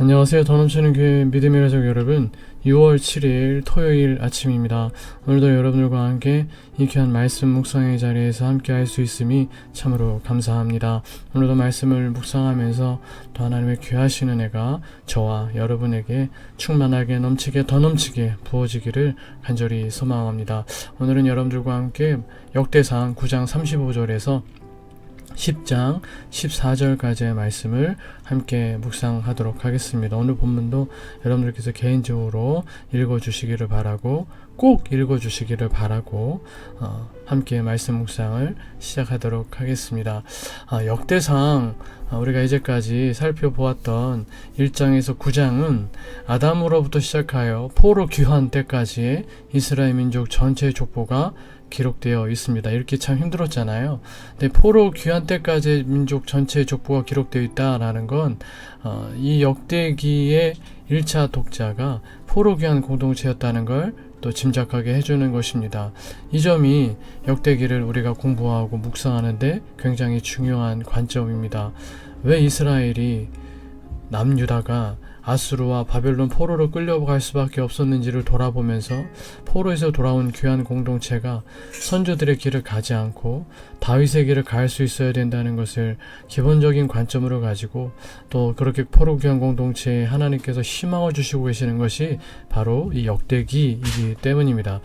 안녕하세요. 더 넘치는 교회 믿음의 가족 여러분. 6월 7일 토요일 아침입니다. 오늘도 여러분들과 함께 이 귀한 말씀 묵상의 자리에서 함께 할 수 있음이 참으로 감사합니다. 오늘도 말씀을 묵상하면서 또 하나님의 귀하신 은혜가 저와 여러분에게 충만하게 넘치게 더 넘치게 부어지기를 간절히 소망합니다. 오늘은 여러분들과 함께 역대상 9장 35절에서 10장 14절까지의 말씀을 함께 묵상하도록 하겠습니다. 오늘 본문도 여러분들께서 개인적으로 읽어주시기를 바라고 꼭 읽어주시기를 바라고 어, 함께 말씀 묵상을 시작하도록 하겠습니다. 아, 역대상 아, 우리가 이제까지 살펴보았던 1장에서 9장은 아담으로부터 시작하여 포로 귀환 때까지의 이스라엘 민족 전체의 족보가 기록되어 있습니다. 읽기 참 힘들었잖아요. 근데 포로 귀환 때까지 민족 전체의 족보가 기록되어 있다라는 건, 어, 이 역대기의 1차 독자가 포로 귀환 공동체였다는 걸 또 짐작하게 해주는 것입니다. 이 점이 역대기를 우리가 공부하고 묵상하는데 굉장히 중요한 관점입니다. 왜 이스라엘이 남유다가 아수르와 바벨론 포로로 끌려갈 수밖에 없었는지를 돌아보면서 포로에서 돌아온 귀한 공동체가 선조들의 길을 가지 않고 다윗의 길을 갈 수 있어야 된다는 것을 기본적인 관점으로 가지고 또 그렇게 포로 귀한 공동체에 하나님께서 희망을 주시고 계시는 것이 바로 이 역대기이기 때문입니다.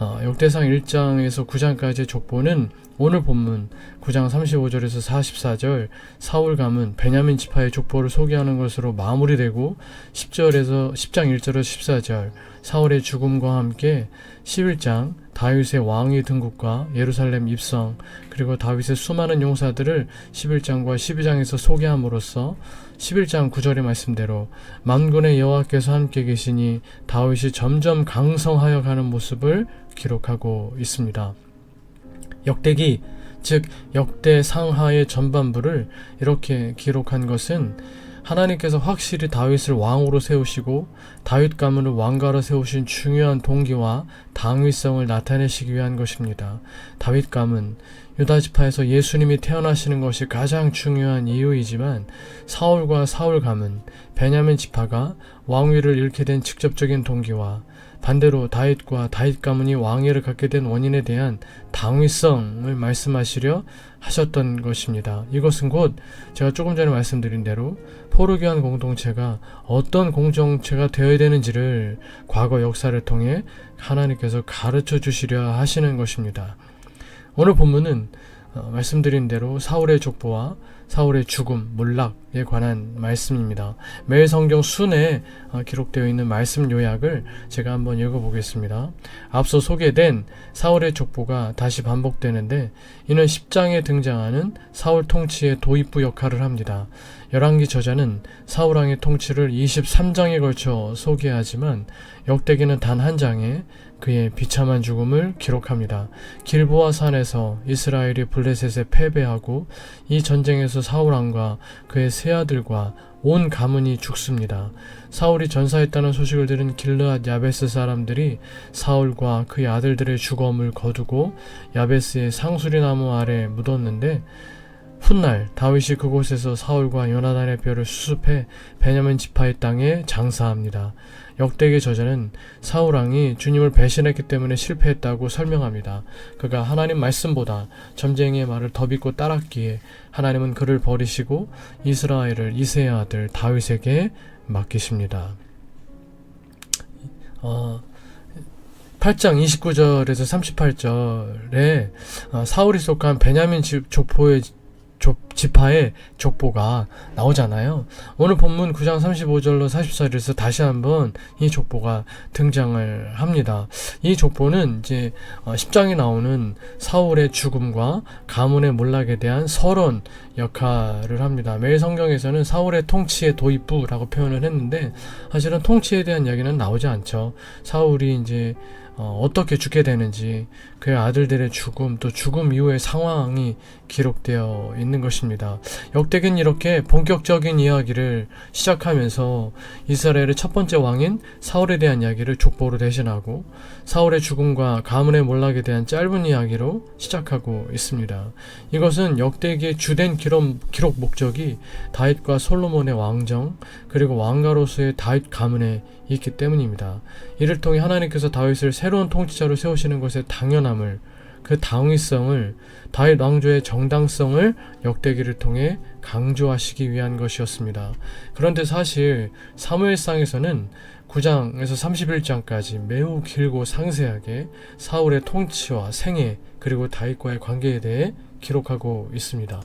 어, 역대상 1장에서 9장까지의 족보는 오늘 본문 9장 35절에서 44절 사울 가문 베냐민 지파의 족보를 소개하는 것으로 마무리되고 10절에서 10장 1절에서 14절 사울의 죽음과 함께 11장 다윗의 왕위 등극과 예루살렘 입성 그리고 다윗의 수많은 용사들을 11장과 12장에서 소개함으로써 11장 9절의 말씀대로 만군의 여호와께서 함께 계시니 다윗이 점점 강성하여 가는 모습을 기록하고 있습니다. 역대기 즉 역대 상하의 전반부를 이렇게 기록한 것은 하나님께서 확실히 다윗을 왕으로 세우시고 다윗 가문을 왕가로 세우신 중요한 동기와 당위성을 나타내시기 위한 것입니다. 다윗 가문 유다 지파에서 예수님이 태어나시는 것이 가장 중요한 이유이지만 사울과 사울 가문 베냐민 지파가 왕위를 잃게 된 직접적인 동기와 반대로 다윗과 다윗 가문이 왕위를 갖게 된 원인에 대한 당위성을 말씀하시려 하셨던 것입니다. 이것은 곧 제가 조금 전에 말씀드린 대로 포르기한 공동체가 어떤 공동체가 되어야 되는지를 과거 역사를 통해 하나님께서 가르쳐 주시려 하시는 것입니다. 오늘 본문은 어, 말씀드린 대로 사울의 족보와 사울의 죽음, 몰락에 관한 말씀입니다. 매일 성경 순에 어, 기록되어 있는 말씀 요약을 제가 한번 읽어보겠습니다. 앞서 소개된 사울의 족보가 다시 반복되는데 이는 10장에 등장하는 사울 통치의 도입부 역할을 합니다. 열왕기 저자는 사울왕의 통치를 23장에 걸쳐 소개하지만 역대기는 단 한 장에 그의 비참한 죽음을 기록합니다. 길보아 산에서 이스라엘이 블레셋에 패배하고 이 전쟁에서 사울 왕과 그의 세 아들과 온 가문이 죽습니다. 사울이 전사했다는 소식을 들은 길르앗 야베스 사람들이 사울과 그의 아들들의 죽음을 거두고 야베스의 상수리 나무 아래 묻었는데 훗날 다윗이 그곳에서 사울과 요나단의 뼈를 수습해 베냐민 지파의 땅에 장사합니다. 역대기 저자는 사울 왕이 주님을 배신했기 때문에 실패했다고 설명합니다. 그가 하나님 말씀보다 점쟁이의 말을 더 믿고 따랐기에 하나님은 그를 버리시고 이스라엘을 이세의 아들 다윗에게 맡기십니다. 어, 8장 29절에서 38절에 어, 사울이 속한 베냐민 족보의 족, 지파의 족보가 나오잖아요. 오늘 본문 9장 35절로 44절에서 다시 한번 이 족보가 등장을 합니다. 이 족보는 이제 10장에 어, 나오는 사울의 죽음과 가문의 몰락에 대한 서론 역할을 합니다. 매일 성경에서는 사울의 통치의 도입부라고 표현을 했는데 사실은 통치에 대한 이야기는 나오지 않죠. 사울이 이제 어, 어떻게 죽게 되는지 그의 아들들의 죽음 또 죽음 이후의 상황이 기록되어 있는 것입니다. 역대기는 이렇게 본격적인 이야기를 시작하면서 이스라엘의 첫 번째 왕인 사울에 대한 이야기를 족보로 대신하고 사울의 죽음과 가문의 몰락에 대한 짧은 이야기로 시작하고 있습니다. 이것은 역대기의 주된 기록, 기록 목적이 다윗과 솔로몬의 왕정 그리고 왕가로서의 다윗 가문에 있기 때문입니다. 이를 통해 하나님께서 다윗을 새로운 통치자로 세우시는 것의 당연함을 그 당위성을 다윗 왕조의 정당성을 역대기를 통해 강조하시기 위한 것이었습니다. 그런데 사실 사무엘상에서는 9장에서 31장까지 매우 길고 상세하게 사울의 통치와 생애 그리고 다윗과의 관계에 대해 기록하고 있습니다.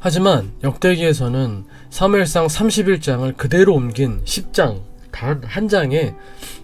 하지만 역대기에서는 사무엘상 31장을 그대로 옮긴 10장 단 한 장에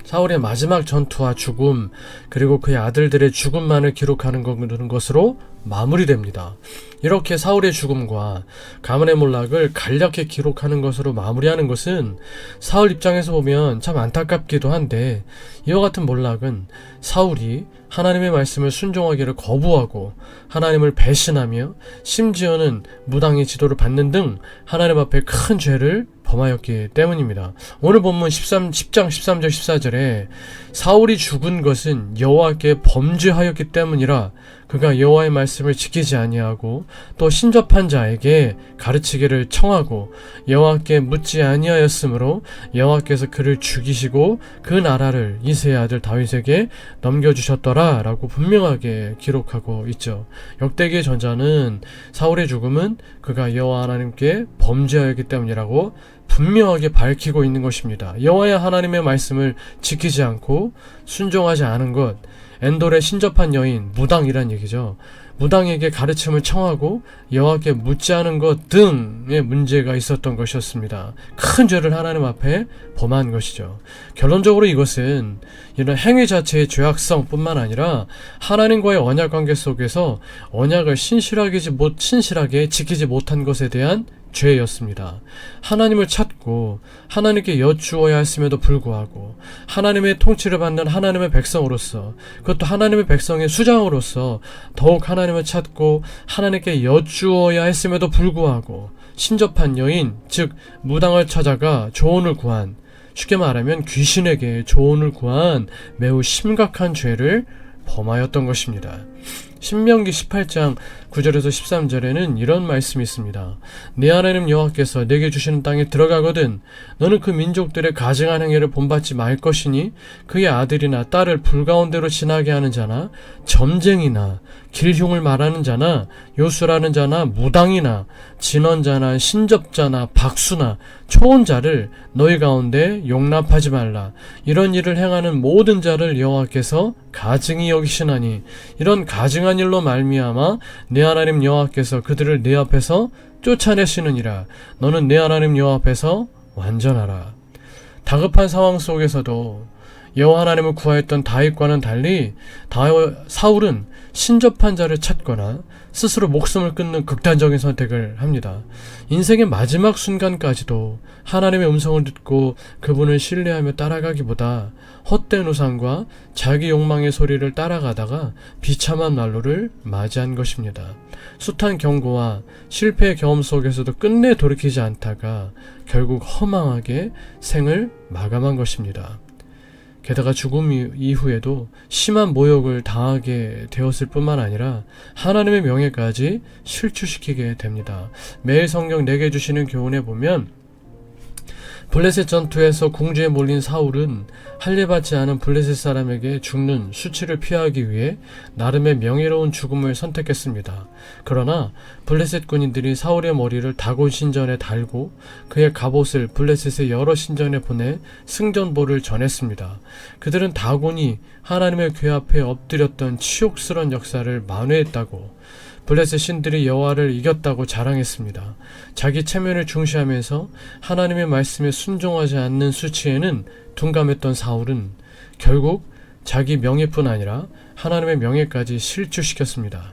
사울의 마지막 전투와 죽음 그리고 그의 아들들의 죽음만을 기록하는 것으로 마무리됩니다. 이렇게 사울의 죽음과 가문의 몰락을 간략히 기록하는 것으로 마무리하는 것은 사울 입장에서 보면 참 안타깝기도 한데 이와 같은 몰락은 사울이 하나님의 말씀을 순종하기를 거부하고 하나님을 배신하며 심지어는 무당의 지도를 받는 등 하나님 앞에 큰 죄를 범하였기 때문입니다. 오늘 본문 13, 10장 13절 14절에 사울이 죽은 것은 여호와께 범죄하였기 때문이라 그가 여호와의 말씀을 지키지 아니하고 또 신접한 자에게 가르치기를 청하고 여호와께 묻지 아니하였으므로 여호와께서 그를 죽이시고 그 나라를 이세의 아들 다윗에게 넘겨주셨더라라고 분명하게 기록하고 있죠. 역대기의 전자는 사울의 죽음은 그가 여호와 하나님께 범죄하였기 때문이라고 분명하게 밝히고 있는 것입니다. 여호와의 하나님의 말씀을 지키지 않고 순종하지 않은 것, 엔돌의 신접한 여인 무당이란 얘기죠. 무당에게 가르침을 청하고 여호와께 묻지 않은 것 등의 문제가 있었던 것이었습니다. 큰 죄를 하나님 앞에 범한 것이죠. 결론적으로 이것은 이런 행위 자체의 죄악성뿐만 아니라 하나님과의 언약 관계 속에서 언약을 신실하게 못 신실하게 지키지 못한 것에 대한 죄였습니다. 하나님을 찾고 하나님께 여쭈어야 했음에도 불구하고 하나님의 통치를 받는 하나님의 백성으로서 그것도 하나님의 백성의 수장으로서 더욱 하나님을 찾고 하나님께 여쭈어야 했음에도 불구하고 신접한 여인 즉 무당을 찾아가 조언을 구한 쉽게 말하면 귀신에게 조언을 구한 매우 심각한 죄를 범하였던 것입니다. 신명기 18장 9절에서 13절에는 이런 말씀이 있습니다. 내 하나님 여호와께서 내게 주시는 땅에 들어가거든 너는 그 민족들의 가증한 행위를 본받지 말 것이니 그의 아들이나 딸을 불가운데로 지나게 하는 자나 점쟁이나 길흉을 말하는 자나 요술하는 자나 무당이나 진언자나 신접자나 박수나 초혼자를 너희 가운데 용납하지 말라. 이런 일을 행하는 모든 자를 여호와께서 가증히 여기시나니 이런 가증 한 일로 말미암아 내 하나님 여호와께서 그들을 내 앞에서 쫓아내시느니라. 너는 내 하나님 여호와 앞에서 완전하라. 다급한 상황 속에서도 여호와 하나님을 구하였던 다윗과는 달리 다윗 사울은 신접한 자를 찾거나 스스로 목숨을 끊는 극단적인 선택을 합니다. 인생의 마지막 순간까지도 하나님의 음성을 듣고 그분을 신뢰하며 따라가기보다 헛된 우상과 자기 욕망의 소리를 따라가다가 비참한 난로를 맞이한 것입니다. 숱한 경고와 실패의 경험 속에서도 끝내 돌이키지 않다가 결국 허망하게 생을 마감한 것입니다. 게다가 죽음 이후에도 심한 모욕을 당하게 되었을 뿐만 아니라 하나님의 명예까지 실추시키게 됩니다. 매일 성경 내게 주시는 교훈에 보면 블레셋 전투에서 궁지에 몰린 사울은 할례받지 않은 블레셋 사람에게 죽는 수치를 피하기 위해 나름의 명예로운 죽음을 선택했습니다. 그러나 블레셋 군인들이 사울의 머리를 다곤 신전에 달고 그의 갑옷을 블레셋의 여러 신전에 보내 승전보를 전했습니다. 그들은 다곤이 하나님의 궤 앞에 엎드렸던 치욕스런 역사를 만회했다고 블레셋 신들이 여호와를 이겼다고 자랑했습니다. 자기 체면을 중시하면서 하나님의 말씀에 순종하지 않는 수치에는 둔감했던 사울은 결국 자기 명예뿐 아니라 하나님의 명예까지 실추시켰습니다.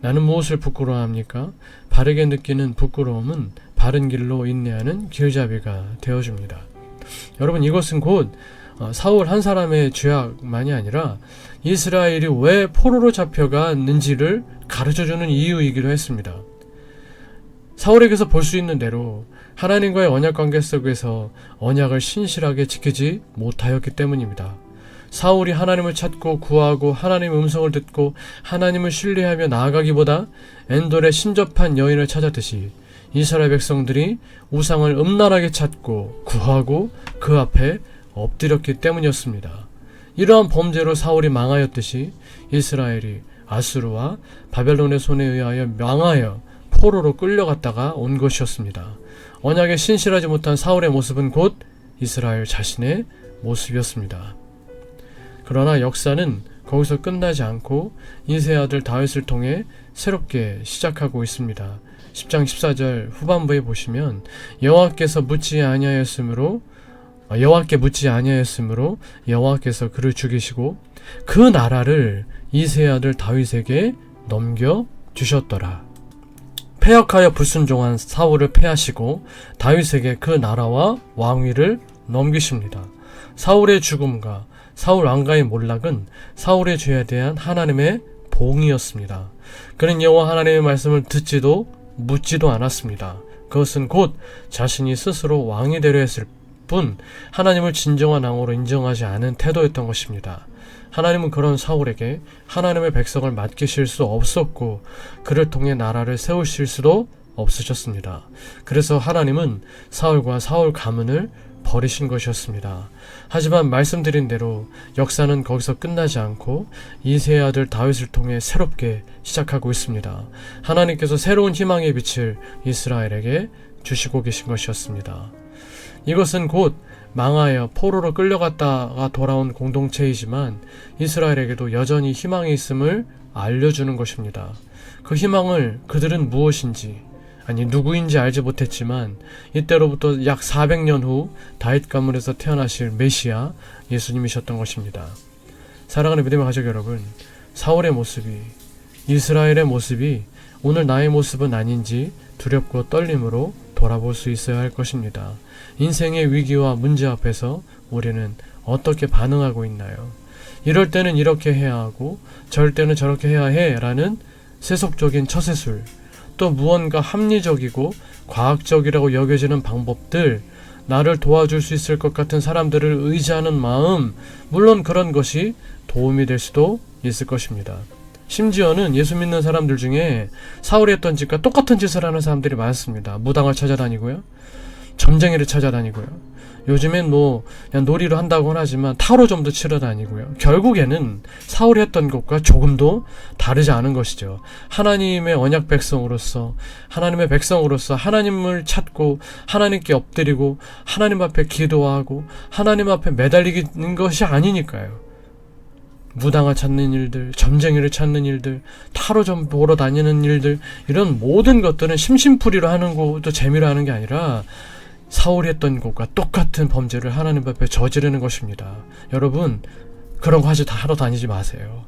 나는 무엇을 부끄러워합니까? 바르게 느끼는 부끄러움은 바른 길로 인내하는 길잡이가 되어줍니다. 여러분 이것은 곧 어, 사울 한 사람의 죄악만이 아니라 이스라엘이 왜 포로로 잡혀갔는지를 가르쳐주는 이유이기도 했습니다. 사울에게서 볼 수 있는 대로 하나님과의 언약 관계 속에서 언약을 신실하게 지키지 못하였기 때문입니다. 사울이 하나님을 찾고 구하고 하나님의 음성을 듣고 하나님을 신뢰하며 나아가기보다 엔돌의 신접한 여인을 찾았듯이 이스라엘 백성들이 우상을 음란하게 찾고 구하고 그 앞에 엎드렸기 때문이었습니다. 이러한 범죄로 사울이 망하였듯이 이스라엘이 아수르와 바벨론의 손에 의하여 망하여 포로로 끌려갔다가 온 것이었습니다. 언약에 신실하지 못한 사울의 모습은 곧 이스라엘 자신의 모습이었습니다. 그러나 역사는 거기서 끝나지 않고 이세 아들 다윗을 통해 새롭게 시작하고 있습니다. 10장 14절 후반부에 보시면 여호와께서 묻지 아니하였으므로 아, 여호와께 묻지 아니하였으므로 여호와께서 그를 죽이시고 그 나라를 이세 아들 다윗에게 넘겨 주셨더라. 패역하여 불순종한 사울을 패하시고 다윗에게 그 나라와 왕위를 넘기십니다. 사울의 죽음과 사울 왕가의 몰락은 사울의 죄에 대한 하나님의 봉이었습니다. 그는 여호와 하나님의 말씀을 듣지도 묻지도 않았습니다. 그것은 곧 자신이 스스로 왕이 되려 했을 뿐 하나님을 진정한 왕으로 인정하지 않은 태도였던 것입니다. 하나님은 그런 사울에게 하나님의 백성을 맡기실 수 없었고 그를 통해 나라를 세우실 수도 없으셨습니다. 그래서 하나님은 사울과 사울 가문을 버리신 것이었습니다. 하지만 말씀드린 대로 역사는 거기서 끝나지 않고 이세의 아들 다윗을 통해 새롭게 시작하고 있습니다. 하나님께서 새로운 희망의 빛을 이스라엘에게 주시고 계신 것이었습니다. 이것은 곧 망하여 포로로 끌려갔다가 돌아온 공동체이지만 이스라엘에게도 여전히 희망이 있음을 알려주는 것입니다. 그 희망을 그들은 무엇인지 아니 누구인지 알지 못했지만 이때로부터 약 400년 후 다윗 가문에서 태어나실 메시아 예수님이셨던 것입니다. 사랑하는 믿음의 가족 여러분, 사울의 모습이 이스라엘의 모습이 오늘 나의 모습은 아닌지 두렵고 떨림으로 돌아볼 수 있어야 할 것입니다. 인생의 위기와 문제 앞에서 우리는 어떻게 반응하고 있나요? 이럴 때는 이렇게 해야 하고 저럴 때는 저렇게 해야 해라는 세속적인 처세술 또 무언가 합리적이고 과학적이라고 여겨지는 방법들 나를 도와줄 수 있을 것 같은 사람들을 의지하는 마음 물론 그런 것이 도움이 될 수도 있을 것입니다. 심지어는 예수 믿는 사람들 중에 사울이 했던 짓과 똑같은 짓을 하는 사람들이 많습니다. 무당을 찾아다니고요. 점쟁이를 찾아다니고요. 요즘엔 뭐 그냥 놀이로 한다고는 하지만 타로점도 치러 다니고요. 결국에는 사울이 했던 것과 조금도 다르지 않은 것이죠. 하나님의 언약 백성으로서 하나님의 백성으로서 하나님을 찾고 하나님께 엎드리고 하나님 앞에 기도하고 하나님 앞에 매달리는 것이 아니니까요. 무당을 찾는 일들, 점쟁이를 찾는 일들, 타로점 보러 다니는 일들 이런 모든 것들은 심심풀이로 하는 것도 재미로 하는 게 아니라 사울이 했던 것과 똑같은 범죄를 하나님 앞에 저지르는 것입니다. 여러분 그런 거 하지 다 하러 다니지 마세요.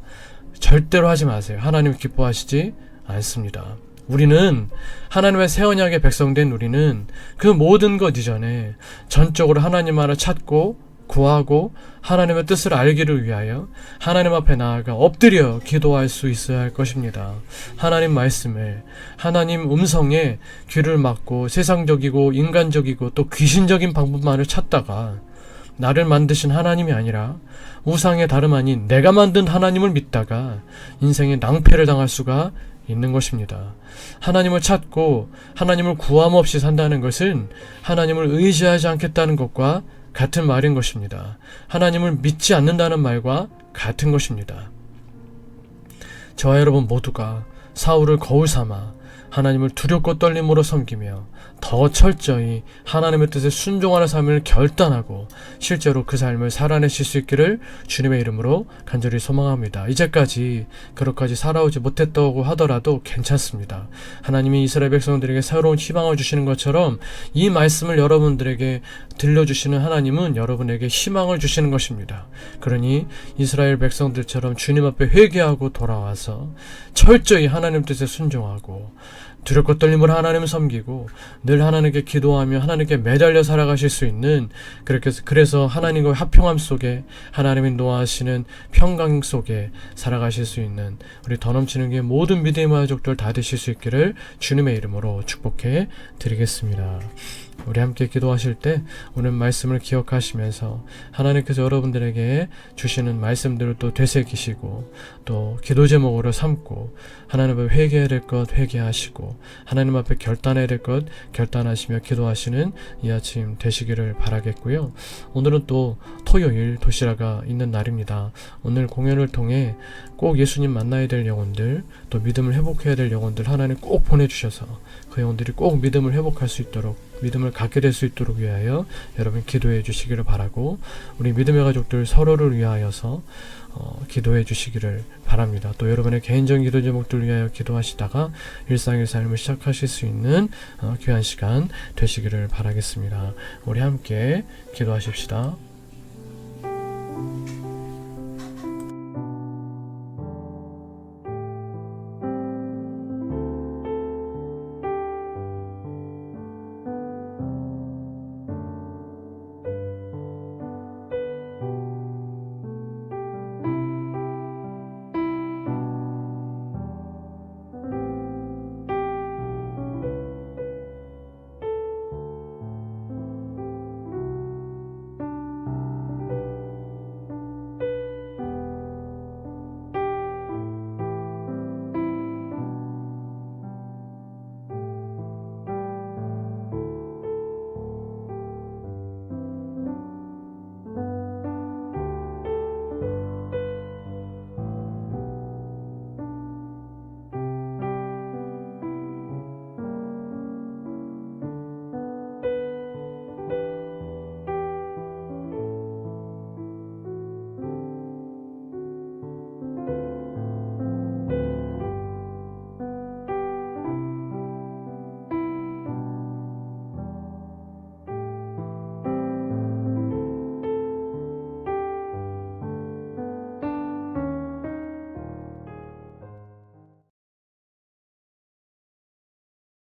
절대로 하지 마세요. 하나님 기뻐하시지 않습니다. 우리는 하나님의 새 언약의 백성된 우리는 그 모든 것 이전에 전적으로 하나님 하나 찾고 구하고 하나님의 뜻을 알기를 위하여 하나님 앞에 나아가 엎드려 기도할 수 있어야 할 것입니다. 하나님 말씀에 하나님 음성에 귀를 막고 세상적이고 인간적이고 또 귀신적인 방법만을 찾다가 나를 만드신 하나님이 아니라 우상의 다름 아닌 내가 만든 하나님을 믿다가 인생의 낭패를 당할 수가 있는 것입니다. 하나님을 찾고 하나님을 구함 없이 산다는 것은 하나님을 의지하지 않겠다는 것과 같은 말인 것입니다. 하나님을 믿지 않는다는 말과 같은 것입니다. 저와 여러분 모두가 사울을 거울 삼아 하나님을 두렵고 떨림으로 섬기며 더 철저히 하나님의 뜻에 순종하는 삶을 결단하고 실제로 그 삶을 살아내실 수 있기를 주님의 이름으로 간절히 소망합니다. 이제까지 그렇게까지 살아오지 못했다고 하더라도 괜찮습니다. 하나님이 이스라엘 백성들에게 새로운 희망을 주시는 것처럼 이 말씀을 여러분들에게 들려주시는 하나님은 여러분에게 희망을 주시는 것입니다. 그러니 이스라엘 백성들처럼 주님 앞에 회개하고 돌아와서 철저히 하나님 뜻에 순종하고 두렵고 떨림으로 하나님을 섬기고 늘 하나님께 기도하며 하나님께 매달려 살아가실 수 있는 그렇게 그래서 하나님과 합평함 속에 하나님이 노하시는 평강 속에 살아가실 수 있는 우리 더 넘치는 게 모든 믿음의 가족들 다 되실 수 있기를 주님의 이름으로 축복해 드리겠습니다. 우리 함께 기도하실 때 오늘 말씀을 기억하시면서 하나님께서 여러분들에게 주시는 말씀들을 또 되새기시고 또 기도 제목으로 삼고 하나님 앞에 회개해야 될 것 회개하시고 하나님 앞에 결단해야 될 것 결단하시며 기도하시는 이 아침 되시기를 바라겠고요. 오늘은 또 토요일 도시라가 있는 날입니다. 오늘 공연을 통해 꼭 예수님 만나야 될 영혼들 또 믿음을 회복해야 될 영혼들 하나님 꼭 보내주셔서 그 영혼들이 꼭 믿음을 회복할 수 있도록 믿음을 갖게 될 수 있도록 위하여 여러분 기도해 주시기를 바라고 우리 믿음의 가족들 서로를 위하여서 어, 기도해 주시기를 바랍니다. 또 여러분의 개인적인 기도 제목들 위하여 기도하시다가 일상의 삶을 시작하실 수 있는 어, 귀한 시간 되시기를 바라겠습니다. 우리 함께 기도하십시다.